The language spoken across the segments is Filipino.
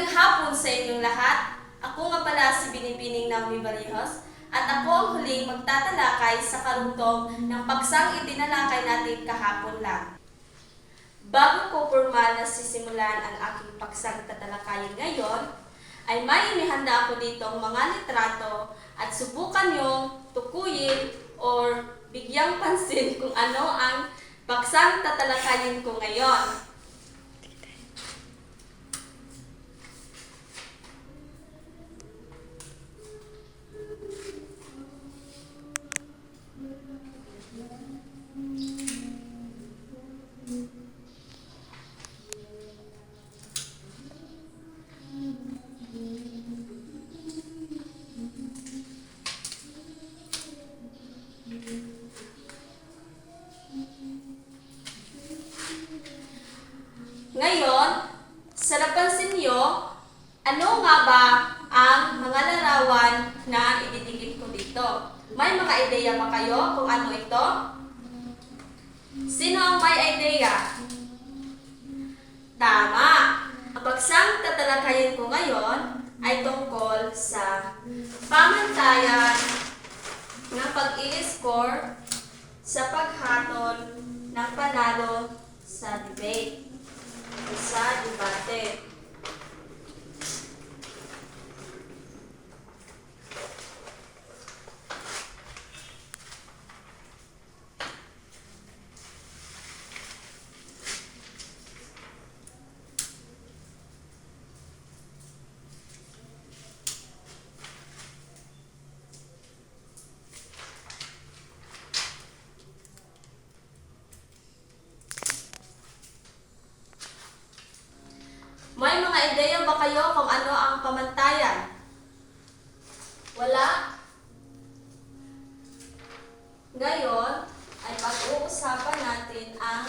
Magandang hapon sa inyong lahat. Ako nga pala si Binibining Naomi Barrios at ako ang huling magtatalakay sa karugtong ng paksang itinalakay natin kahapon lang. Bago ko formal na sisimulan ang aking paksang tatalakayin ngayon, ay may inihanda ako ditong mga litrato at subukan yung tukuyin or bigyang pansin kung ano ang paksang tatalakayin ko ngayon. Ngayon, sa napansin nyo, ano nga ba ang mga larawan na ididikit ko dito? May mga ideya ba kayo kung ano ito? Sino ang may ideya? Tama! Ang pagsang tatalakayin ko ngayon ay tungkol sa pamantayan ng pag-i-score sa paghatol ng panalo sa debate o sa debate. May mga ideya ba kayo kung ano ang pamantayan? Wala? Ngayon ay pag-uusapan natin ang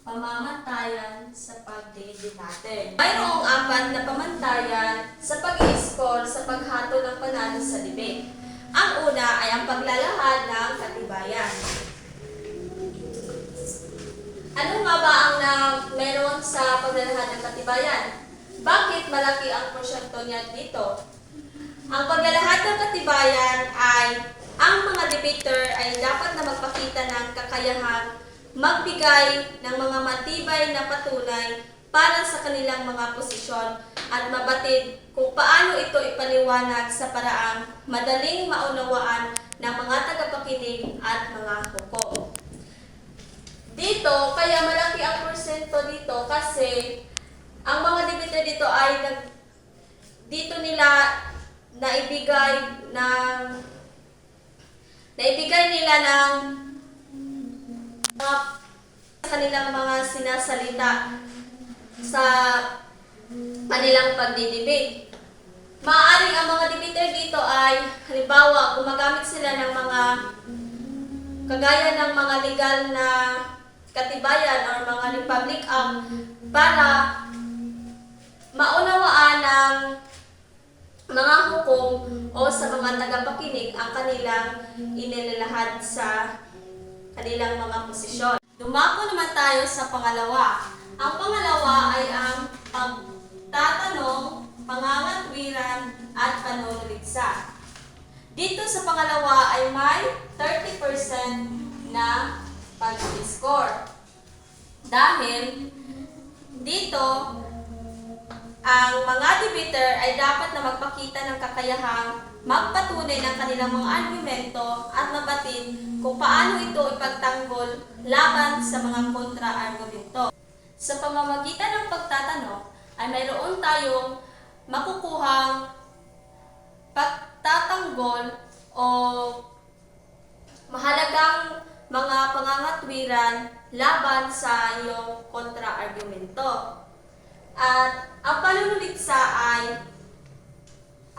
pamamantayan sa pagdidebate. Mayroong apat na pamantayan sa pag-i-score sa paghatol ng panalo sa debate. Ang una ay ang paglalahad ng katibayan. Ano nga ba ang na meron sa paglalahad ng katibayan? Bakit malaki ang porsyento niya dito? Ang paglalahad ng katibayan ay ang mga debater ay dapat na magpakita ng kakayahang magbigay ng mga matibay na patunay para sa kanilang mga posisyon at mabatid kung paano ito ipaliwanag sa paraang madaling maunawaan ng mga tagapakinig at mga hukom. Dito, kaya malaki ang porsyento dito kasi ang mga debater dito ay nag dito nila naibigay ng naibigay nila ng mga kanilang mga sinasalita sa kanilang pagdidebate. Maaaring ang mga debater dito ay halimbawa gumagamit sila ng mga kagaya ng mga legal na katibayan or mga Republic Act para maunawaan ng mga hukom o sa mga tagapakinig ang kanilang inilalahad sa kanilang mga posisyon. Dumako naman tayo sa pangalawa. Ang pangalawa ay ang pagtatanong, pangangatwiran at panunuligsa. Dito sa pangalawa ay may 30% na pag-score. Dahil dito, ang mga debater ay dapat na magpakita ng kakayahang magpatunay ng kanilang mga argumento at mabatid kung paano ito ipagtanggol laban sa mga kontra-argumento. Sa pamamagitan ng pagtatanong ay mayroon tayong makukuhang pagtatanggol o mahalagang mga pangangatwiran laban sa iyong kontra-argumento. At ang panunuliksa ay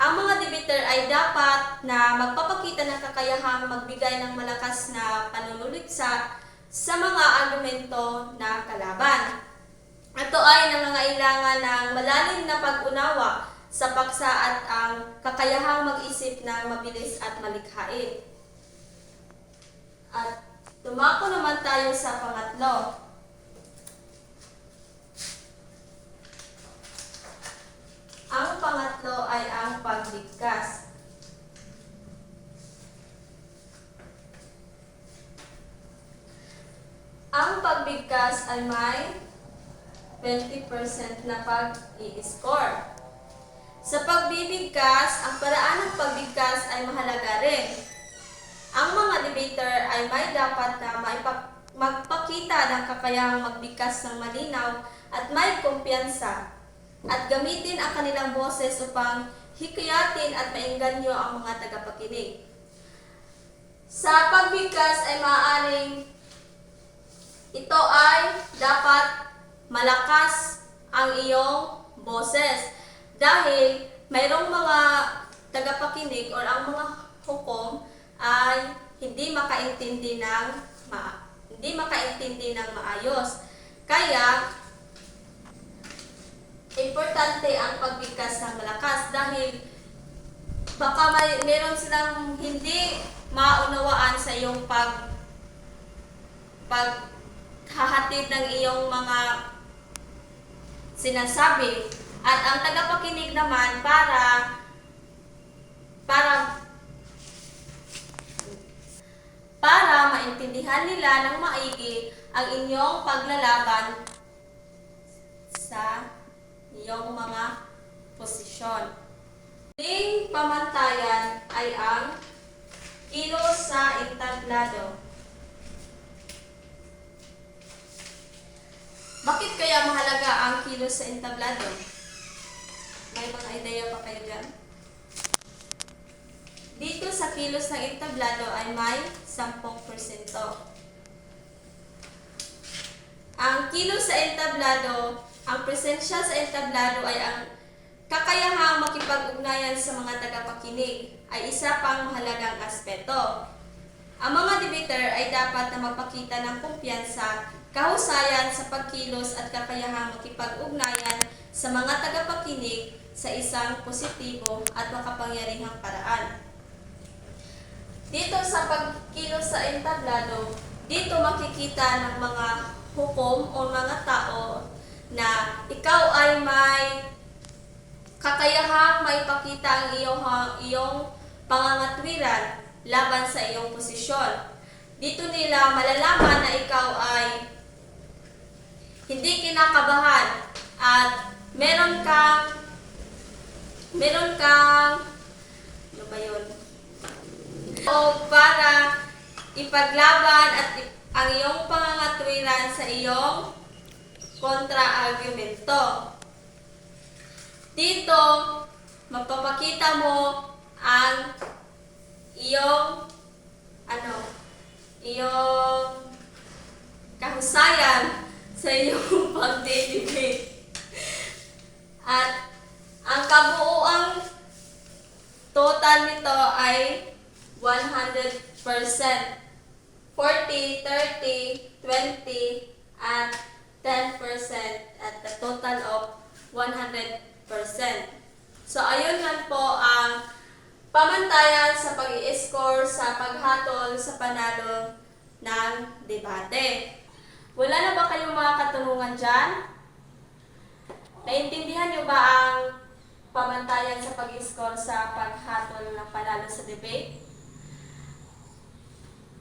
ang mga debater ay dapat na magpapakita ng kakayahang magbigay ng malakas na panunuliksa sa mga argumento na kalaban. Ito ay nangangailangan ng malalim na pag-unawa sa paksa at ang kakayahang mag-isip ng mabilis at malikhain. At dumako naman tayo sa pangatlo. Pagbigkas. Ang pagbigkas ay may 20% na pag-i-score. Sa pagbibigkas, ang paraan ng pagbigkas ay mahalaga rin. Ang mga debater ay may dapat na magpakita ng kakayahang magbigkas ng malinaw at may kumpiyansa at gamitin ang kanilang boses upang hikayatin at maingganyo ang mga tagapakinig. Sa pagbigkas ay maaaring ito ay dapat malakas ang iyong boses dahil mayroong mga tagapakinig or ang mga hukom ay hindi makaintindi ng ma hindi makaintindi ng maayos. Kaya importante ang pagbigkas ng malakas dahil baka may meron silang hindi maunawaan sa iyong pag paghahatid ng iyong mga sinasabi. At ang tagapakinig naman para para para maintindihan nila ng maigi ang inyong paglalaban sa iyong mga posisyon. Huling pamantayan ay ang kilos sa entablado. Bakit kaya mahalaga ang kilos sa entablado? May mga ideya pa kayo dyan? Dito sa kilos ng entablado ay may 10%. Ang kilos sa entablado, ang presensya sa entablado ay ang kakayahang makipag-ugnayan sa mga tagapakinig ay isa pang mahalagang aspeto. Ang mga debater ay dapat na magpakita ng kumpiyansa, kahusayan sa pagkilos at kakayahang makipag-ugnayan sa mga tagapakinig sa isang positibo at makapangyarihang paraan. Dito sa pagkilos sa entablado, dito makikita ng mga hukom o mga tao na ikaw ay may kakayahang may pakita ang iyong, iyong pangangatwiran laban sa iyong posisyon. Dito nila malalaman na ikaw ay hindi kinakabahan at meron kang meron kang ano ba yun? O para ipaglaban at ang iyong pangangatwiran sa iyong kontra-argumento. Dito, mapapakita mo ang iyong ano, iyong kahusayan sa iyong pagdedebate. At ang kabuuang total nito ay 100%. 40, 30, 20, at 10% at the total of 100%. So, ayun lang po ang pamantayan sa pag score sa paghatol sa panalo ng debate. Wala na ba kayong mga katanungan dyan? Naintindihan niyo ba ang pamantayan sa pag score sa paghatol ng panalo sa debate?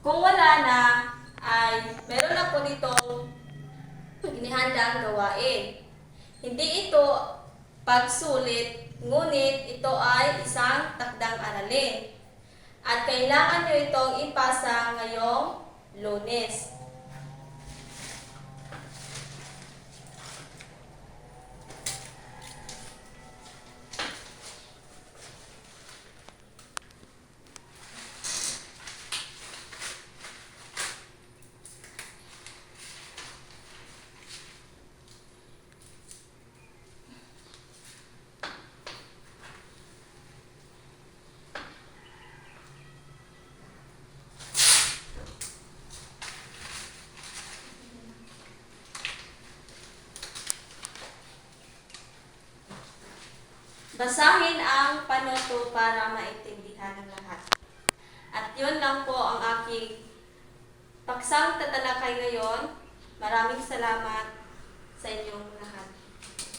Kung wala na, ay meron na po ditong inihandang gawain. Hindi ito pagsulit, ngunit ito ay isang takdang aralin. At kailangan nyo itong ipasa ngayong lunes. Basahin ang panoto para maintindihan ng lahat. At yun lang po ang aking paksang tatalakay ngayon. Maraming salamat sa inyong